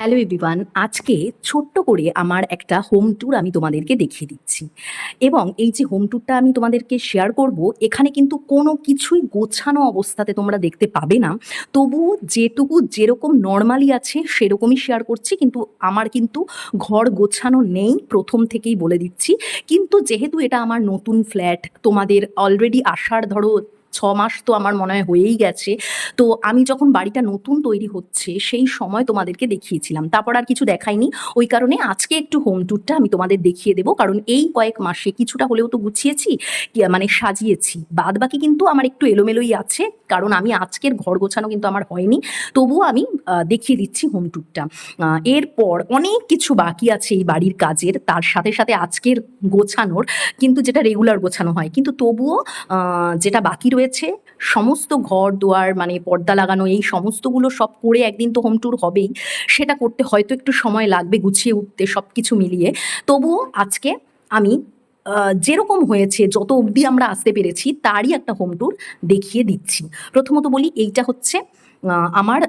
Hello everyone আজকে ছোট্ট করে আমার একটা হোম ট্যুর আমি তোমাদেরকে দেখিয়ে দিচ্ছি। এবং এই যে হোম ট্যুরটা আমি তোমাদেরকে শেয়ার করব, এখানে কিন্তু কোনো কিছুই গোছানো অবস্থাতে তোমরা দেখতে পাবে না। তবুও যেটুকু যেরকম নর্মালি আছে, সেরকমই শেয়ার করছি, কিন্তু আমার কিন্তু ঘর গোছানো নেই, প্রথম থেকেই বলে দিচ্ছি। কিন্তু যেহেতু এটা আমার নতুন ফ্ল্যাট তোমাদের অলরেডি আসার ধরো ছ মাস তো আমার মনে হয় হয়েই গেছে। তো আমি যখন বাড়িটা নতুন তৈরি হচ্ছে, সেই সময় তোমাদেরকে দেখিয়েছিলাম। তারপর আর কিছু দেখাইনি। ওই কারণে আজকে একটু হোম ট্যুরটা আমি তোমাদের দেখিয়ে দেবো। কারণ এই কয়েক মাসে কিছুটা হলেও তো গুছিয়েছি মানে সাজিয়েছি। বাদ বাকি কিন্তু আমার একটু এলোমেলোই আছে, কারণ আমি আজকের ঘর গোছানো কিন্তু আমার হয়নি। তবুও আমি দেখিয়ে দিচ্ছি হোম ট্যুরটা এরপর অনেক কিছু বাকি আছে এই বাড়ির কাজের, তার সাথে সাথে আজকের গোছানোর, কিন্তু যেটা রেগুলার গোছানো হয়। কিন্তু তবুও যেটা বাকি রয়েছে, সমস্ত ঘর দুয়ার মানে পর্দা লাগানো, এই সমস্তগুলো সব করে একদিন তো হোম ট্যুর হবেই, সেটা করতে হয়তো একটু সময় লাগবে গুছিয়ে উঠতে সব কিছু মিলিয়ে। তবুও আজকে আমি যেরকম হয়েছে, যত অবধি আমরা আসতে পেরেছি, তারই একটা হোম ট্যুর দেখিয়ে দিচ্ছি। প্রথমত বলি, এইটা হচ্ছে আমার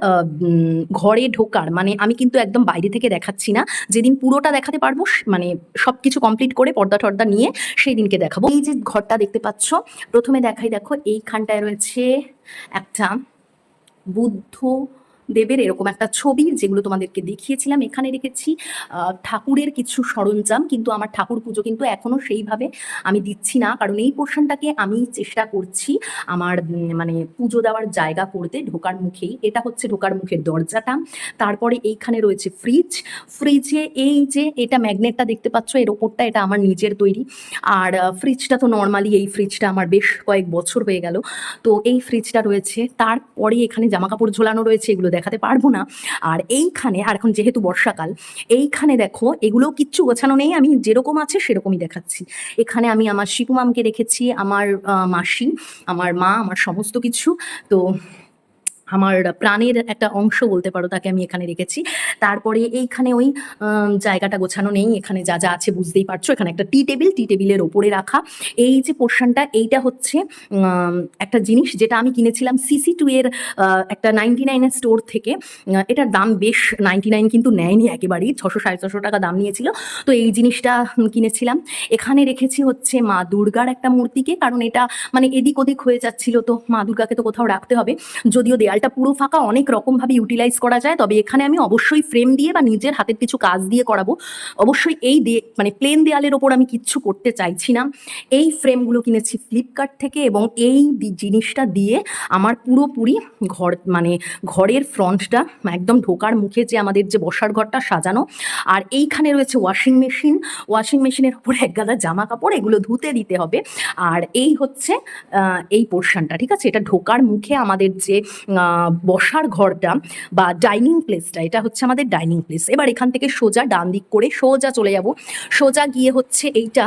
ঘরে ঢোকার মানে আমি কিন্তু একদম বাইরে থেকে দেখাচ্ছি না, যেদিন পুরোটা দেখাতে পারব মানে সব কিছু কমপ্লিট করে পর্দা টর্দা নিয়ে সেই দিনকে দেখাবো। এই যে ঘরটা দেখতে পাচ্ছ, প্রথমে দেখাই দেখো, এইখানটায় রয়েছে একটা বুদ্ধ দেবের এরকম একটা ছবি যেগুলো তোমাদেরকে দেখিয়েছিলাম, এখানে রেখেছি। ঠাকুরের কিছু সরঞ্জাম, কিন্তু আমার ঠাকুর পুজো কিন্তু এখনও সেইভাবে আমি দিচ্ছি না। কারণ এই পোর্শনটাকে আমি চেষ্টা করছি আমার মানে পুজো দেওয়ার জায়গা করতে ঢোকার মুখেই। এটা হচ্ছে ঢোকার মুখের দরজাটা। তারপরে এইখানে রয়েছে ফ্রিজ ফ্রিজে এই যে এটা ম্যাগনেটটা দেখতে পাচ্ছ, এর ওপরটা এটা আমার নিজের তৈরি। আর ফ্রিজটা তো নর্মালি এই ফ্রিজটা আমার বেশ কয়েক বছর হয়ে গেল। তো এই ফ্রিজটা রয়েছে। তারপরে এখানে জামা কাপড় ঝোলানো রয়েছে, এগুলো দেখাতে পারব না। আর এইখানে, আর এখন যেহেতু বর্ষাকাল, এইখানে দেখো এগুলো কিচ্ছু গোছানো নেই, আমি যেরকম আছে সেরকমই দেখাচ্ছি। এখানে আমি আমার শিপু মামকে রেখেছি, আমার মাসি, আমার মা, আমার সমস্ত কিছু। তো আমার প্রাণের একটা অংশ বলতে পারো তাকে আমি এখানে রেখেছি। তারপরে এইখানে ওই জায়গাটা গোছানো নেই, এখানে যা যা আছে বুঝতেই পারছ। এখানে একটা টি টেবিল, টি টেবিলের ওপরে রাখা। এই যে পোর্শনটা, এইটা হচ্ছে একটা জিনিস যেটা আমি কিনেছিলাম সিসি টু এর একটা নাইনটি নাইনের স্টোর থেকে। এটার দাম বেশ নাইনটি নাইন কিন্তু নেয়নি একেবারেই, ছশো সাড়ে ছশো টাকা দাম নিয়েছিল। তো এই জিনিসটা কিনেছিলাম। এখানে রেখেছি হচ্ছে মা দুর্গার একটা মূর্তিকে, কারণ এটা মানে এদিক ওদিক হয়ে যাচ্ছিল তো মা দুর্গাকে তো কোথাও রাখতে হবে। যদিও দেয়ালটা পুরো ফাঁকা অনেক রকমভাবে ইউটিলাইজ করা যায়, তবে এখানে আমি অবশ্যই ফ্রেম দিয়ে বা নিজের হাতের কিছু কাজ দিয়ে করাবো। অবশ্যই এই মানে প্লেন দেয়ালের ওপর আমি কিচ্ছু করতে চাইছি না। এই ফ্রেমগুলো কিনেছি ফ্লিপকার্ট থেকে এবং এই জিনিসটা দিয়ে আমার পুরোপুরি ঘর মানে ঘরের ফ্রন্টটা একদম ঢোকার মুখে যে আমাদের যে বসার ঘরটা সাজানো। আর এইখানে রয়েছে ওয়াশিং মেশিন ওয়াশিং মেশিনের উপরে এক গাদা জামা কাপড়, এগুলো ধুতে দিতে হবে। আর এই হচ্ছে এই পোর্শনটা ঠিক আছে? এটা ঢোকার মুখে আমাদের যে বসার ঘরটা বা ডাইনিং প্লেসটা, এটা হচ্ছে আমাদের ডাইনিং প্লেস। এবার এখান থেকে সোজা ডান দিক করে সোজা চলে যাব। সোজা গিয়ে হচ্ছে এইটা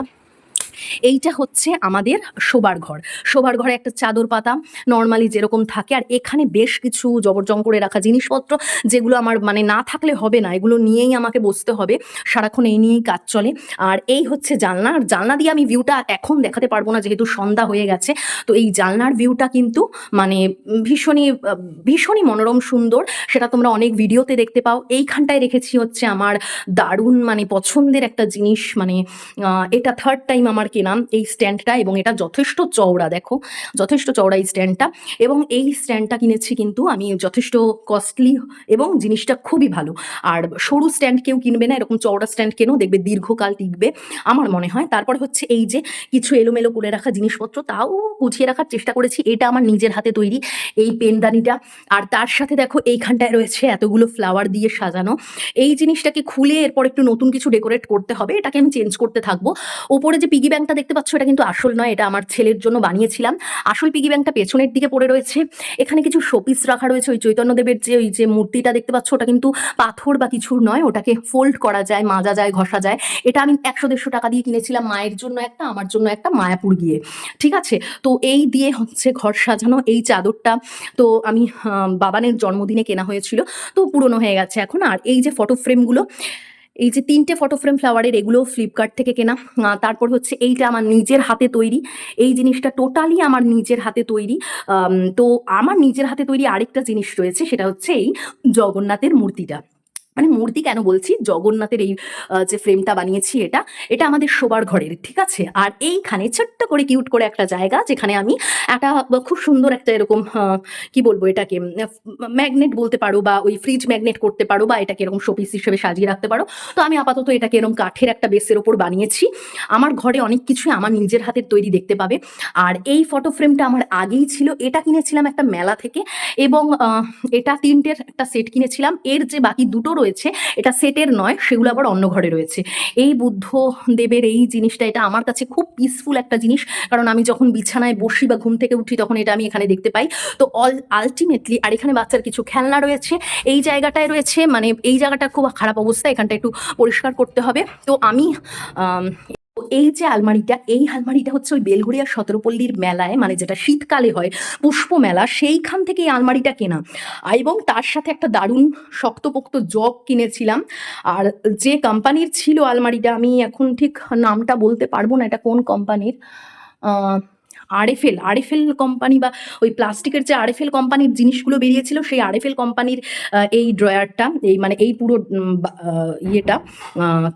এইটা হচ্ছে আমাদের শোবার ঘর। শোবার ঘরে একটা চাদর পাতা নর্মালি যেরকম থাকে। আর এখানে বেশ কিছু জবরজং করে রাখা জিনিসপত্র যেগুলো আমার মানে না থাকলে হবে না। এগুলো নিয়েই আমাকে বসতে হবে। সারাক্ষণ এই নিয়েই কাজ চলে। আর এই হচ্ছে জানলা। আর জানলা দিয়ে আমি ভিউটা এখন দেখাতে পারব না যেহেতু সন্ধ্যা হয়ে গেছে। তো এই জানলার ভিউটা কিন্তু মানে ভীষণই ভীষণই মনোরম সুন্দর। সেটা তোমরা অনেক ভিডিওতে দেখতে পাও। এইখানটায় রেখেছি হচ্ছে আমার দারুণ মানে পছন্দের একটা জিনিস। মানে এটা থার্ড টাইম আমার কেনা এই স্ট্যান্ডটা এবং এটা যথেষ্ট চওড়া, দেখো। যথেষ্ট চওড়া এই স্ট্যান্ডটা এবং এই স্ট্যান্ডটা কিনেছি কিন্তু আমি যথেষ্ট কস্টলি এবং জিনিসটা খুবই ভালো। আর সরু স্ট্যান্ড কেউ কিনবে না, এরকম চওড়া স্ট্যান্ড কেনো, দেখবে দীর্ঘকাল টিকবে, আমার মনে হয়। তারপরে হচ্ছে এই যে কিছু এলোমেলো করে রাখা জিনিসপত্র, তাও গুছিয়ে রাখার চেষ্টা করেছি। এটা আমার নিজের হাতে তৈরি এই পেনদানিটা। আর তার সাথে দেখো, এইখানটায় রয়েছে এতগুলো ফ্লাওয়ার দিয়ে সাজানো। এই জিনিসটাকে খুলে এরপর একটু নতুন কিছু ডেকোরেট করতে হবে। এটাকে আমি চেঞ্জ করতে থাকব। ওপরে যে পিগি ব্যাংকটা দেখতে পাচ্ছ, এটা কিন্তু আসল নয়, এটা আমার ছেলের জন্য বানিয়েছিলাম। আসল পিগি ব্যাংকটা পেছনের দিকে পড়ে রয়েছে। এখানে কিছু শোপিস রাখা রয়েছে, ওই চৈতন্যদেবের যে, ওই যে মূর্তিটা দেখতে পাচ্ছ, ওটা কিন্তু পাথর বা কিছুর নয়, ওটাকে ফোল্ড করা যায়, মাজা যায়, ঘষা যায়। এটা আমি একশো দেড়শো টাকা দিয়ে কিনেছিলাম, মায়ের জন্য একটা, আমার জন্য একটা, মায়াপুর গিয়ে। ঠিক আছে? তো এই দিয়ে হচ্ছে ঘর সাজানো, এই চাদরটা। তো আমি বাবানের জন্মদিনে কেনা হয়েছিল, তো পুরনো হয়ে গেছে এখন। আর এই যে ফটো ফ্রেমগুলো এই যে তিনটে ফটো ফ্রেম ফ্লাওয়ারের এগুলো ফ্লিপকার্ট থেকে কেনা। তারপর হচ্ছে এইটা আমার নিজের হাতে তৈরি। এই জিনিসটা টোটালি আমার নিজের হাতে তৈরি। তো আমার নিজের হাতে তৈরি আরেকটা জিনিস রয়েছে, সেটা হচ্ছে এই জগন্নাথের মূর্তিটা। মানে মূর্তি কেন বলছি? জগন্নাথের এই যে ফ্রেমটা বানিয়েছি এটা এটা আমাদের শোবার ঘরের, ঠিক আছে? আর এইখানে ছোট্ট করে কিউট করে একটা জায়গা যেখানে আমি একটা খুব সুন্দর একটা এরকম কি বলব এটাকে ম্যাগনেট বলতে পারো বা ওই ফ্রিজ ম্যাগনেট করতে পারো বা এটাকে এরকম শোপিস হিসেবে সাজিয়ে রাখতে পারো। তো আমি আপাতত এটাকে এরকম কাঠের একটা বেসের ওপর বানিয়েছি। আমার ঘরে অনেক কিছুই আমার নিজের হাতের তৈরি দেখতে পাবে। আর এই ফটো ফ্রেমটা আমার আগেই ছিল। এটা কিনেছিলাম একটা মেলা থেকে এবং এটা তিনটের একটা সেট কিনেছিলাম। এর যে বাকি দুটো রয়েছে, এটা সেটের নয়, সেগুলো আবার অন্য ঘরে রয়েছে। এই বুদ্ধ দেবের এই জিনিসটা, এটা আমার কাছে খুব পিসফুল একটা জিনিস, কারণ আমি যখন বিছানায় বসি বা ঘুম থেকে উঠি, তখন এটা আমি এখানে দেখতে পাই। তো অল আলটিমেটলি আর এখানে বাচ্চার কিছু খেলনা রয়েছে, এই জায়গাটায় রয়েছে মানে এই জায়গাটা খুব খারাপ অবস্থা, এখানটা একটু পরিষ্কার করতে হবে। তো আমি এই যে আলমারিটা, এই আলমারিটা হচ্ছে ওই বেলঘড়িয়া সতেরোপল্লীর মেলায় মানে যেটা শীতকালে হয় পুষ্প মেলা সেইখান থেকে এই আলমারিটা কেনা। এবং তার সাথে একটা দারুণ শক্তপোক্ত জগ কিনেছিলাম। আর যে কোম্পানির ছিল আলমারিটা, আমি এখন ঠিক নামটা বলতে পারব না, এটা কোন কোম্পানির আরএফএল আরএফএল কোম্পানি বা ওই প্লাস্টিকের যে আরএফএল কোম্পানির জিনিসগুলো বেরিয়েছিল, সেই আরএফএল কোম্পানির এই ড্রয়ারটা, এই মানে এই পুরো ইয়েটা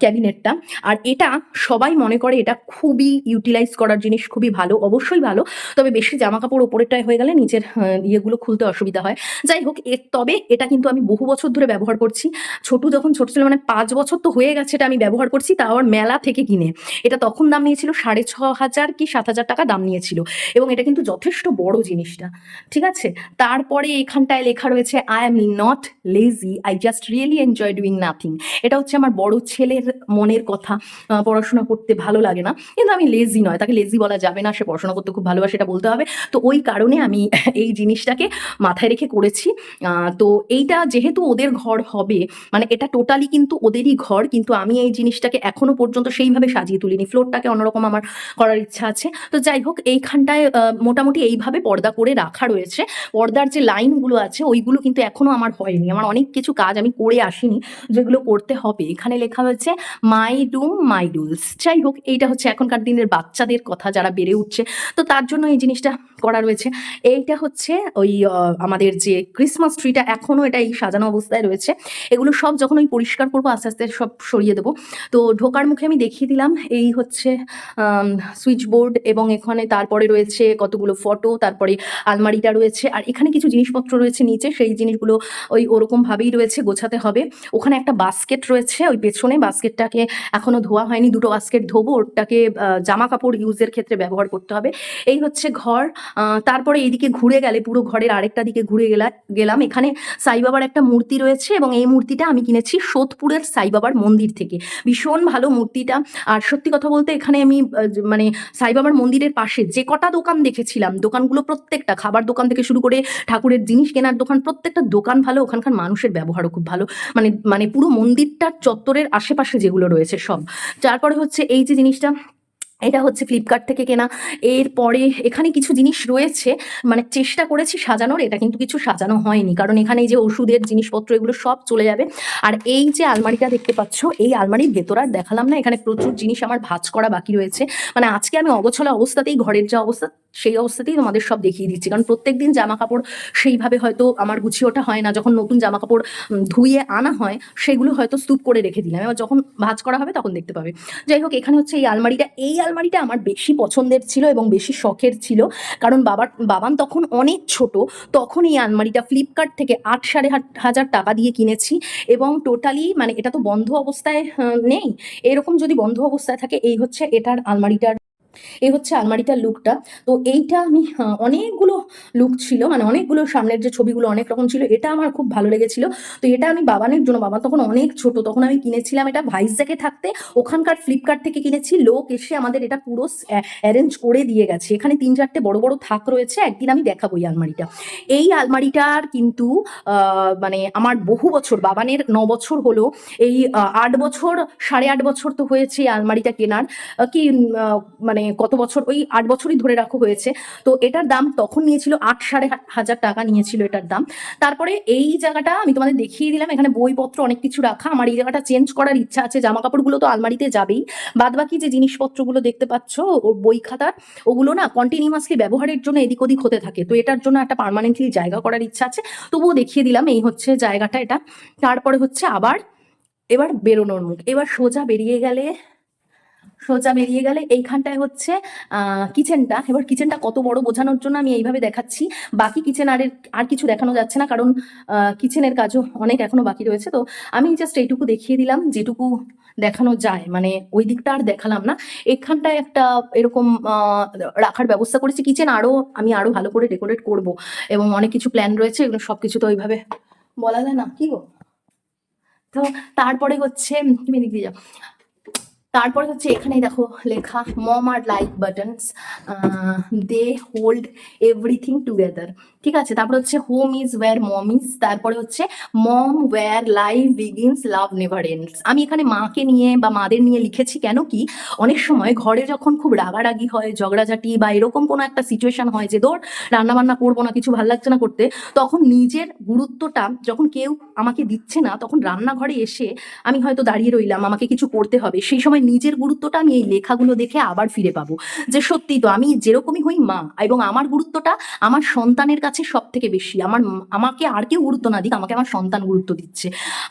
ক্যাবিনেটটা। আর এটা সবাই মনে করে এটা খুবই ইউটিলাইজ করার জিনিস, খুবই ভালো, অবশ্যই ভালো। তবে বেশি জামা কাপড় ওপরেরটায় হয়ে গেলে নিচের ইয়েগুলো খুলতে অসুবিধা হয়। যাই হোক এ- তবে এটা কিন্তু আমি বহু বছর ধরে ব্যবহার করছি। ছোটু যখন ছোট ছিল মানে পাঁচ বছর তো হয়ে গেছে এটা আমি ব্যবহার করছি, তাও আবার মেলা থেকে কিনে। এটা তখন দাম নিয়েছিল সাড়ে ছ হাজার কি সাত হাজার টাকা দাম নিয়েছিল। এবং এটা কিন্তু যথেষ্ট বড় জিনিসটা, ঠিক আছে? তারপরে এখানটায় লেখা রয়েছে I am not lazy I just really enjoy doing nothing এটা হচ্ছে আমার বড় ছেলের মনের কথা পড়াশোনা করতে ভালো লাগে না, কিন্তু আমি লেজি নয়, তাকে লেজি বলা যাবে না, সে পড়াশোনা করতে খুব ভালোবাসে, এটা বলতে হবে। তো ওই কারণে আমি এই জিনিসটাকে মাথায় রেখে করেছি। তো এইটা যেহেতু ওদের ঘর হবে মানে এটা টোটালি কিন্তু ওদেরই ঘর, কিন্তু আমি এই জিনিসটাকে এখনও পর্যন্ত সেইভাবে সাজিয়ে তুলিনি ফ্লোরটাকে অন্যরকম আমার করার ইচ্ছা আছে। তো যাই হোক এইখানটায় আহ, মোটামুটি এইভাবে পর্দা করে রাখা রয়েছে। পর্দার যে লাইনগুলো আছে ওইগুলো কিন্তু এখনও আমার হয়নি। আমার অনেক কিছু কাজ আমি করে আসিনি যেগুলো করতে হবে। এখানে লেখা হয়েছে মাই ডুম মাই ডুলস যাই হোক এইটা হচ্ছে এখনকার দিনের বাচ্চাদের কথা যারা বেড়ে উঠছে। তো তার জন্য এই জিনিসটা করা রয়েছে। এইটা হচ্ছে ওই আমাদের যে ক্রিসমাস ট্রিটা এখনও এটা এই সাজানো অবস্থায় রয়েছে। এগুলো সব যখন ওই পরিষ্কার করব আস্তে আস্তে সব সরিয়ে দেবো। তো ঢোকার মুখে আমি দেখিয়ে দিলাম এই হচ্ছে সুইচ বোর্ড এবং এখানে তারপরে রয়েছে কতগুলো ফটো তারপরে আলমারিটা রয়েছে, আর এখানে কিছু জিনিসপত্র রয়েছে নিচে, সেই জিনিসগুলো ওই ওরকমভাবেই রয়েছে গোছাতে হবে। ওখানে একটা বাস্কেট রয়েছে, ওই পেছনে বাস্কেটটাকে এখনও ধোয়া হয়নি, দুটো বাস্কেট ধোবো, ওটাকে জামা কাপড় ইউজের ক্ষেত্রে ব্যবহার করতে হবে। এই হচ্ছে ঘর তারপরে এইদিকে ঘুরে গেলে, পুরো ঘরের আরেকটা দিকে ঘুরে গেলা, গেলাম। এখানে সাই বাবার একটা মূর্তি রয়েছে এবং এই মূর্তিটা আমি কিনেছি সোদপুরের সাই বাবার মন্দির থেকে। ভীষণ ভালো মূর্তিটা, আর সত্যি কথা বলতে এখানে আমি মানে সাই বাবার মন্দিরের পাশে যে কটা দোকান দেখেছিলাম? দোকানগুলো প্রত্যেকটা, খাবার দোকান থেকে শুরু করে ঠাকুরের জিনিস কেনার দোকান, প্রত্যেকটা দোকান ভালো, ওখানকার মানুষের ব্যবহারও খুব ভালো। মানে মানে পুরো মন্দিরটার চত্বরের আশেপাশে যেগুলো রয়েছে সব। তারপরে হচ্ছে এই যে জিনিসটা এটা হচ্ছে ফ্লিপকার্ট থেকে কেনা। এরপরে এখানে কিছু জিনিস রয়েছে মানে চেষ্টা করেছি সাজানোর, এটা কিন্তু কিছু সাজানো হয়নি। কারণ এখানে যে ওষুধের জিনিসপত্র, এগুলো সব চলে যাবে। আর এই যে আলমারিটা দেখতে পাচ্ছ, এই আলমারির ভেতর আর দেখালাম না, এখানে প্রচুর জিনিস আমার ভাজ করা বাকি রয়েছে। মানে আজকে আমি অগছলা অবস্থাতেই, ঘরের যা অবস্থা সেই অবস্থাতেই তোমাদের সব দেখিয়ে দিচ্ছি। কারণ প্রত্যেক দিন জামা কাপড় সেইভাবে হয়তো আমার গুছিয়ে ওঠা হয় না। যখন নতুন জামা কাপড় ধুয়ে আনা হয়, সেগুলো হয়তো স্তূপ করে রেখে দিলাম। এবার যখন ভাঁজ করা হবে তখন দেখতে পাবে। যাই হোক, এখানে হচ্ছে এই আলমারিটা। এই আলমারিটা আমার বেশি পছন্দের ছিল এবং বেশি শখের ছিল। কারণ বাবার বাবান তখন অনেক ছোট। তখন এই আলমারিটা ফ্লিপকার্ট থেকে আট সাড়ে হাজার টাকা দিয়ে কিনেছি এবং টোটালি মানে এটা তো বন্ধ অবস্থায় নেই। এরকম যদি বন্ধ অবস্থায় থাকে, এই হচ্ছে এটার আলমারিটার এই হচ্ছে আলমারিটার লুকটা তো এইটা আমি অনেকগুলো লুক ছিল মানে অনেকগুলো সামনের যে ছবিগুলো অনেক রকম ছিল, এটা আমার খুব ভালো লেগেছিল। তো এটা আমি বাবানের জন্য, বাবা তখন অনেক ছোট, তখন আমি কিনেছিলাম এটা ভাইজ্যাকে থাকতে। ওখানকার ফ্লিপকার্ট থেকে কিনেছি, লোক এসে আমাদের এটা পুরো অ্যারেঞ্জ করে দিয়ে গেছে। এখানে তিন চারটে বড় বড় থাক রয়েছে, একদিন আমি দেখাবো এই আলমারিটা। এই আলমারিটার কিন্তু মানে আমার বহু বছর, বাবানের ন বছর হলো, এই আট বছর, সাড়ে আট বছর তো হয়েছে এই আলমারিটা কেনার। কি মানে কত বছর? ওই আট বছরই ধরে রাখো হয়েছে। তো এটার দাম তখন নিয়েছিল আট সাড়ে হাজার টাকা নিয়েছিল এটার দাম। তারপরে এই জায়গাটা আমি তোমাদের দেখিয়ে দিলাম, এখানে বইপত্র অনেক কিছু রাখা। আমার এই জায়গাটা চেঞ্জ করার ইচ্ছা আছে জামা কাপড়গুলো তো আলমারিতে যাবেই। বাদ বাকি যে জিনিসপত্রগুলো দেখতে পাচ্ছ বই খাতার, ওগুলো না কন্টিনিউয়াসলি ব্যবহারের জন্য এদিক ওদিক হতে থাকে। তো এটার জন্য একটা পার্মানেন্টলি জায়গা করার ইচ্ছা আছে। তবুও দেখিয়ে দিলাম, এই হচ্ছে জায়গাটা এটা। তারপরে হচ্ছে আবার, এবার বেরোনোর মুখ। এবার সোজা বেরিয়ে গেলে সোজা বেরিয়ে গেলে এইখানটায় হচ্ছে কিচেনটা এবার কিচেনটা কত বড় বোঝানোর জন্য আমি এইভাবে দেখাচ্ছি। বাকি কিচেন আর আর কিছু দেখানো যাচ্ছে না কারণ কিচেনের কাজও অনেক এখনও বাকি রয়েছে। তো আমি জাস্ট এইটুকু দেখিয়ে দিলাম, যেটুকু দেখানো যায়। মানে ওই দিকটা আর দেখালাম না। এখানটায় একটা এরকম রাখার ব্যবস্থা করেছি। কিচেন আরও, আমি আরও ভালো করে ডেকোরেট করব। এবং অনেক কিছু প্ল্যান রয়েছে, এগুলো সবকিছু তো ওইভাবে বলা যায় না। কি গো? তো তারপরে হচ্ছে, তুমি এদিক দিয়ে যাও। তারপরে হচ্ছে এখানে দেখো লেখা mom are like buttons they hold everything together ঠিক আছে? তারপরে হচ্ছে home is where mom is তারপরে হচ্ছে mom where life begins love never ends আমি এখানে মাকে নিয়ে বা মাদের নিয়ে লিখেছি কেন কি? অনেক সময় ঘরে যখন খুব রাগারাগি হয়, ঝগড়াঝাটি বা এরকম কোনো একটা সিচুয়েশন হয় যে, ধর, রান্নাবান্না করব না, কিছু ভালো লাগছে না করতে, তখন নিজের গুরুত্বটা যখন কেউ আমাকে দিচ্ছে না, তখন রান্নাঘরে এসে আমি হয়তো দাঁড়িয়ে রইলাম, আমাকে কিছু করতে হবে। সেই সময় নিজের গুরুত্বটা আমি এই লেখাগুলো দেখে আবার ফিরে পাবো। যে সত্যি তো আমি যেরকমই হই মা এবং আমার গুরুত্বটা আমার সন্তানের কাছে সব থেকে বেশি। আমার আমাকে আর কেউ গুরুত্ব না দিক, আমাকে আমার সন্তান গুরুত্ব দিচ্ছে।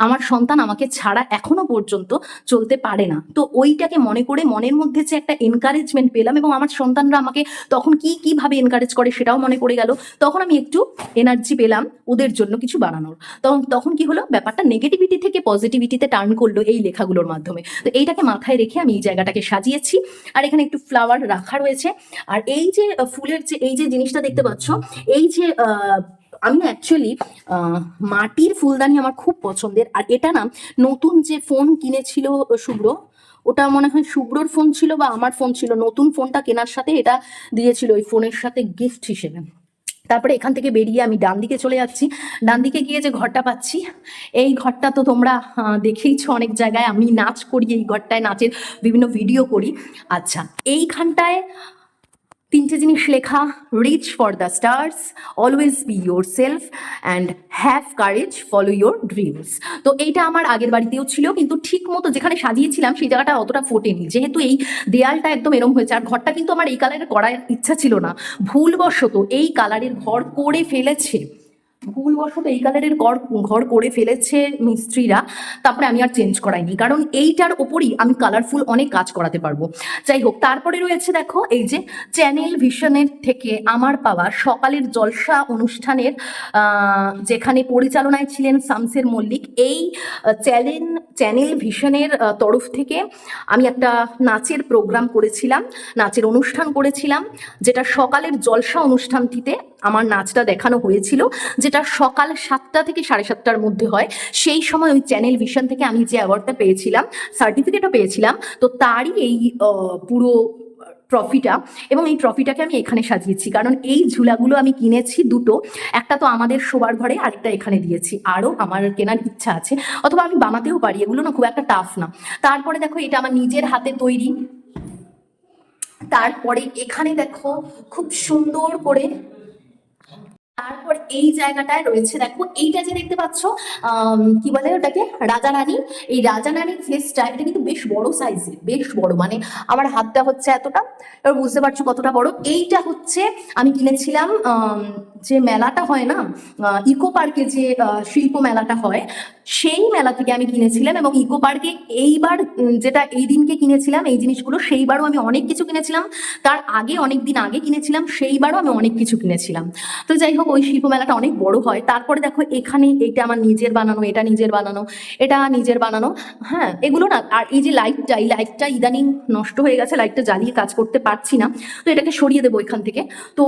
আমার সন্তান আমাকে ছাড়া এখনও পর্যন্ত চলতে পারে না। তো ওইটাকে মনে করে মনের মধ্যে যে একটা এনকারেজমেন্ট পেলাম এবং আমার সন্তানরা আমাকে তখন কি, কীভাবে এনকারেজ করে সেটাও মনে পড়ে গেল। তখন আমি একটু এনার্জি পেলাম ওদের জন্য কিছু বানানোর। তখন তখন কি হলো? ব্যাপারটা নেগেটিভিটি থেকে পজিটিভিটিতে টার্ন করল এই লেখাগুলোর মাধ্যমে। তো এইটাকে মাথায় রেখে আমি এই জায়গাটাকে সাজিয়েছি। আর এখানে একটু ফ্লাওয়ার রাখা রয়েছে। আর এই যে ফুলের যে, এই যে জিনিসটা দেখতে পাচ্ছ, এই যে আমি না অ্যাকচুয়ালি মাটির ফুলদানি আমার খুব পছন্দের। আর এটা না নতুন যে ফোন কিনেছিল শুভ্র, ওটা মনে হয় শুভ্রর ফোন ছিল বা আমার ফোন ছিল। নতুন ফোনটা কেনার সাথে এটা দিয়েছিল ওই ফোনের সাথে গিফট হিসেবে। তারপরে এখান থেকে বেরিয়ে আমি ডান দিকে চলে যাচ্ছি। ডান দিকে গিয়ে যে ঘরটা পাচ্ছি, এই ঘরটা তো তোমরা দেখেইছো অনেক জায়গায়। আমি নাচ করি, এই ঘরটায় নাচের বিভিন্ন ভিডিও করি। আচ্ছা এইখানটায় তিনটে জিনিস লেখা reach for the stars always be yourself and have courage follow your dreams তো এইটা আমার আগের বাড়িতেও ছিল, কিন্তু ঠিক মতো যেখানে সাজিয়েছিলাম, সেই জায়গাটা অতটা ফোটেনি। যেহেতু এই দেয়ালটা একদম এরম হয়েছে, আর ঘরটা কিন্তু আমার এই কালারের করার ইচ্ছা ছিল না। ভুলবশত এই কালারের ঘর করে ফেলেছে। ভুলবশত এই কালারের ঘর ঘর করে ফেলেছে মিস্ত্রিরা, তারপরে আমি আর চেঞ্জ করাইনি। কারণ এইটার ওপরই আমি কালারফুল অনেক কাজ করাতে পারব। যাই হোক, তারপরে রয়েছে দেখো, এই যে চ্যানেল ভিশনের থেকে আমার পাওয়া সকালের জলসা অনুষ্ঠানের যেখানে পরিচালনায় ছিলেন শামসের মল্লিক, এই চ্যানেল চ্যানেল ভিশনের তরফ থেকে আমি একটা নাচের প্রোগ্রাম করেছিলাম, নাচের অনুষ্ঠান করেছিলাম, যেটা সকালের জলসা অনুষ্ঠানটিতে আমার নাচটা দেখানো হয়েছিল, যেটা সকাল সাতটা থেকে সাড়ে সাতটার মধ্যে হয়। সেই সময় ওই চ্যানেল ভিশন থেকে আমি যে অ্যাওয়ার্ডটা পেয়েছিলাম সার্টিফিকেটও পেয়েছিলাম, তো তারই এই পুরো ট্রফিটা এবং এই ট্রফিটাকে আমি এখানে সাজিয়েছি। কারণ এই ঝুলাগুলো আমি কিনেছি দুটো, একটা তো আমাদের শোবার ঘরে, আরেকটা এখানে দিয়েছি। আরও আমার কেনার ইচ্ছা আছে। অথবা আমি বানাতেও পারি, এগুলো না খুব একটা টাফ না। তারপরে দেখো, এটা আমার নিজের হাতে তৈরি। তারপরে এখানে দেখো, খুব সুন্দর করে তারপর এই জায়গাটায় রয়েছে, দেখো, এইটা যে দেখতে পাচ্ছ কি বলে ওটাকে? রাজা রানী। এই রাজা রানীর ফেসটা এটা কিন্তু বেশ বড় সাইজের বেশ বড় মানে আমার হাতটা হচ্ছে এতটা, এবার বুঝতে পারছ কতটা বড়। এইটা হচ্ছে, আমি কিনেছিলাম যে মেলাটা হয় না ইকো পার্কে যে শিল্প মেলাটা হয়, সেই মেলা থেকে আমি কিনেছিলাম এবং ইকো পার্কে এইবার যেটা এই দিনকে কিনেছিলাম, এই জিনিসগুলো, সেইবারও আমি অনেক কিছু কিনেছিলাম। তার আগে, অনেক দিন আগে কিনেছিলাম, সেইবারও আমি অনেক কিছু কিনেছিলাম। তো যাই হোক, ওই শিল্প মেলাটা অনেক বড় হয়। তারপরে দেখো, এখানে এটা আমার নিজের বানানো, এটা নিজের বানানো, এটা নিজের বানানো হ্যাঁ এগুলো না, আর এই যে লাইটটা এই লাইটটা ইদানিং নষ্ট হয়ে গেছে লাইটটা জ্বালিয়ে কাজ করতে পারছি না। তো এটাকে সরিয়ে দেবো এখান থেকে। তো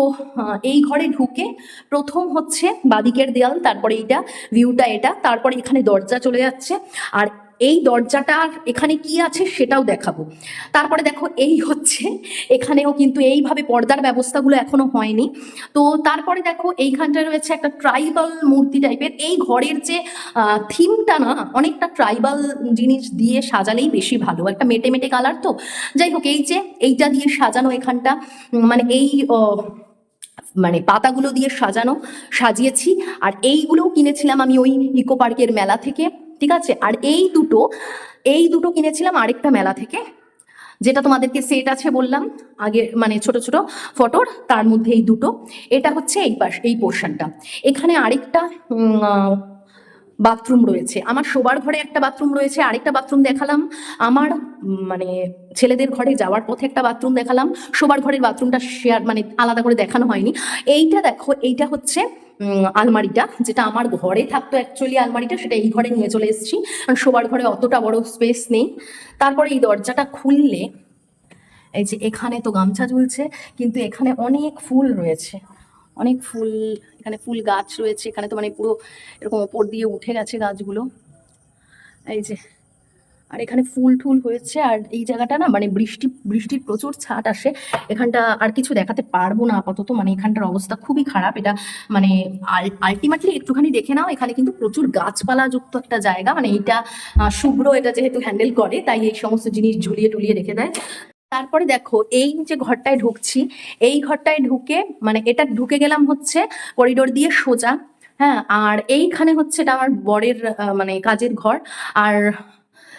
এই ঘরে ঢুকে প্রথম হচ্ছে বাদিকের দেয়াল, তারপরে এইটা ভিউটা এটা, তারপরে এখানে দরজা চলে যাচ্ছে। আর এই দরজাটার এখানে কি আছে সেটাও দেখাবো। তারপরে দেখো, এই হচ্ছে, এখানেও কিন্তু এইভাবে পর্দার ব্যবস্থাগুলো এখনও হয়নি। তো তারপরে দেখো এইখানটা রয়েছে একটা ট্রাইবাল মূর্তি টাইপের এই ঘরের যে থিমটা না, অনেকটা ট্রাইবাল জিনিস দিয়ে সাজালেই বেশি ভালো। একটা মেটে মেটে কালার তো। যাই হোক, এই যে, এইটা দিয়ে সাজানো এখানটা মানে এই মানে পাতাগুলো দিয়ে সাজানো, সাজিয়েছি। আর এইগুলোও কিনেছিলাম আমি ওই ইকো পার্কের মেলা থেকে, ঠিক আছে? আর এই দুটো এই দুটো কিনেছিলাম আরেকটা মেলা থেকে, যেটা তোমাদেরকে সেট আছে বললাম, আগে মানে ছোট ছোট ফটোর, তার মধ্যে এই দুটো। এটা হচ্ছে এই পাশ, এই পোর্শনটা এখানে আরেকটা বাথরুম রয়েছে। আমার শোবার ঘরে একটা বাথরুম রয়েছে, আরেকটা বাথরুম দেখালাম। আমার মানে ছেলেদের ঘরে যাওয়ার পথে একটা বাথরুম দেখালাম। শোবার ঘরের বাথরুমটা শেয়ার মানে আলাদা করে দেখানো হয়নি। এইটা দেখো, এইটা হচ্ছে আলমারিটা, যেটা আমার ঘরে থাকতো অ্যাকচুয়ালি আলমারিটা, সেটা এই ঘরে নিয়ে চলে এসেছি। কারণ শোবার ঘরে অতটা বড় স্পেস নেই। তারপরে এই দরজাটা খুললে, এই যে এখানে তো গামছা ঝুলছে, কিন্তু এখানে অনেক ফুল রয়েছে। অনেক ফুল, এখানে ফুল গাছ রয়েছে, এখানে তো মানে পুরো এরকম ওপর দিয়ে উঠে গেছে গাছগুলো। এই যে, আর এখানে ফুল টুল হয়েছে, আর এই জায়গাটা না মানে বৃষ্টি, বৃষ্টির প্রচুর ছাট আসে। এখানটা আর কিছু দেখাতে পারব না আপাতত মানে এখানটার অবস্থা খুবই খারাপ। এটা মানে আলটিমেটলি একটুখানি দেখে নাও, এখানে কিন্তু প্রচুর গাছপালা যুক্ত একটা জায়গা। মানে এটা শুভ্র এটা যেহেতু হ্যান্ডেল করে, তাই এই সমস্ত জিনিস ঝুলিয়ে টুলিয়ে রেখে দেয়। তারপরে দেখো, এই যে ঘরটায় ঢুকছি, এই ঘরটায় ঢুকে মানে এটা ঢুকে গেলাম হচ্ছে করিডোর দিয়ে সোজা হ্যাঁ? আর এইখানে হচ্ছে এটা আমার বরের মানে কাজের ঘর। আর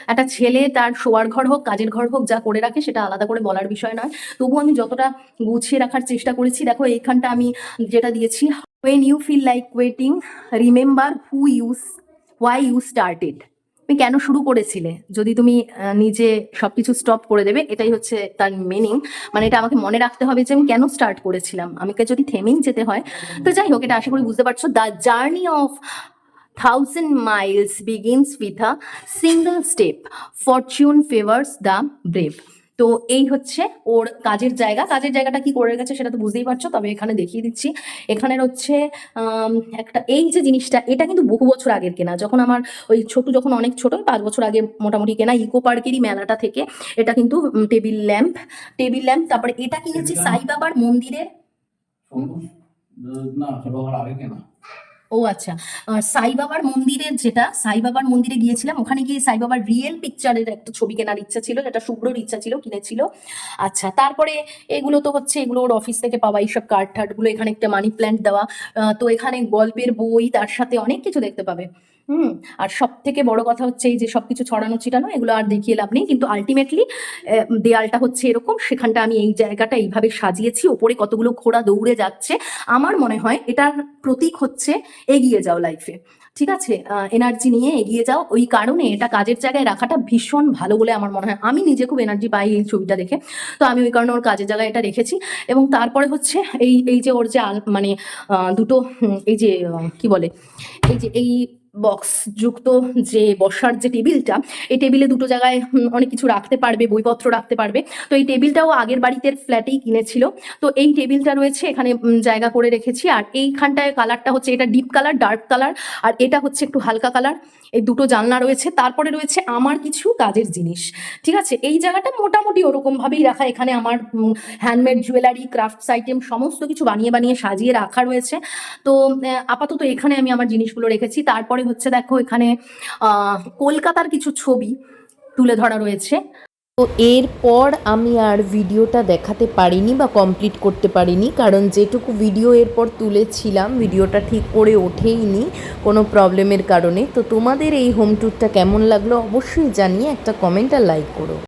একটা ছেলে তার শোয়ার ঘর হোক, কাজের ঘর হোক, যা করে রাখে, সেটা আলাদা করে বলার বিষয় নয়। তবু আমি যতটা গুছিয়ে রাখার চেষ্টা করেছি, দেখো, এইখানটা আমি যেটা দিয়েছি when you feel like waiting remember who use why you started তুমি কেন শুরু করেছিলে? যদি তুমি নিজে সবকিছু স্টপ করে দেবে, এটাই হচ্ছে তার মিনিং মানে এটা আমাকে মনে রাখতে হবে যে আমি কেন স্টার্ট করেছিলাম? আমাকে যদি থেমেই যেতে হয়, তো যাই হোক, এটা আশা করি বুঝতে পারছ। The journey of thousand miles begins with a single step fortune favours the brave তো এই হচ্ছে ওর কাজের জায়গা। কাজের জায়গাটা কি করে গেছে সেটা তো বুঝতেই পারছ তবে এখানে দেখিয়ে দিচ্ছি। এখানের হচ্ছে একটা এই যে জিনিসটা এটা কিন্তু বহু বছর আগের কেনা। যখন আমার ওই ছোট যখন অনেক ছোট পাঁচ বছর আগে মোটামুটি কেনা ইকো পার্কেরই মেলাটা থেকে এটা কিন্তু টেবিল ল্যাম্প টেবিল ল্যাম্প তারপরে এটা কিনেছি সাই বাবার মন্দিরের? না আগে কেনা। ও আচ্ছা সাইবাবার সাই বাবার মন্দিরের যেটা, সাই বাবার মন্দিরে গিয়েছিলাম, ওখানে গিয়ে সাই বাবার রিয়েল পিকচারের একটা ছবি কেনার ইচ্ছা ছিল, যেটা শুভ্রর ইচ্ছা ছিল, কিনেছিল। আচ্ছা তারপরে এগুলো তো হচ্ছে, এগুলো ওর অফিস থেকে পাওয়া এইসব কার্ড টার্ডগুলো এখানে একটা মানি প্ল্যান্ট দেওয়া তো এখানে গল্পের বই, তার সাথে অনেক কিছু দেখতে পাবে। হুম, আর সব থেকে বড় কথা হচ্ছে এই যে সবকিছু ছড়ানো ছিটানো, এগুলো আর দেখিয়ে লাভ নেই। কিন্তু আলটিমেটলি দেয়ালটা হচ্ছে এরকম, সেখানটা আমি এই জায়গাটা এইভাবে সাজিয়েছি, ওপরে কতগুলো ঘোড়া দৌড়ে যাচ্ছে। আমার মনে হয় এটার প্রতীক হচ্ছে এগিয়ে যাও লাইফে ঠিক আছে? এনার্জি নিয়ে এগিয়ে যাও। ওই কারণে এটা কাজের জায়গায় রাখাটা ভীষণ ভালো বলে আমার মনে হয়। আমি নিজে খুব এনার্জি পাই এই ছবিটা দেখে। তো আমি ওই কারণে ওর কাজের জায়গায় এটা রেখেছি। এবং তারপরে হচ্ছে এই এই যে ওর যে মানে দুটো এই যে কি বলে? এই যে, এই বক্স যুক্ত যে বসার যে টেবিলটা, এই টেবিলে দুটো জায়গায় অনেক কিছু রাখতে পারবে, বইপত্র রাখতে পারবে। তো এই টেবিলটাও আগের বাড়িতে ফ্ল্যাটেই কিনেছিল। তো এই টেবিলটা রয়েছে, এখানে জায়গা করে রেখেছি। আর এইখানটায় কালারটা হচ্ছে, এটা ডিপ কালার ডার্ক কালার আর এটা হচ্ছে একটু হালকা কালার এই দুটো জানলা রয়েছে। তারপরে রয়েছে আমার কিছু কাজের জিনিস। ঠিক আছে? এই জায়গাটা মোটামুটি ওরকমভাবেই রাখা। এখানে আমার হ্যান্ডমেড জুয়েলারি ক্রাফটস আইটেম সমস্ত কিছু বানিয়ে বানিয়ে সাজিয়ে রাখা রয়েছে। তো আপাতত এখানে আমি আমার জিনিসগুলো রেখেছি। তারপরে হচ্ছে দেখো এখানে কলকাতার কিছু ছবি তুলে ধরা রয়েছে। তো এরপর আমি আর ভিডিওটা দেখাতে পারিনি বা কমপ্লিট করতে পারিনি, কারণ যেটুকু ভিডিও এরপর তুলেছিলাম, ভিডিওটা ঠিক করে ওঠেইনি কোনো প্রবলেমের কারণে। তো তোমাদের এই হোম ট্যুরটা কেমন লাগল অবশ্যই জানিয়ে একটা কমেন্ট আর লাইক করো।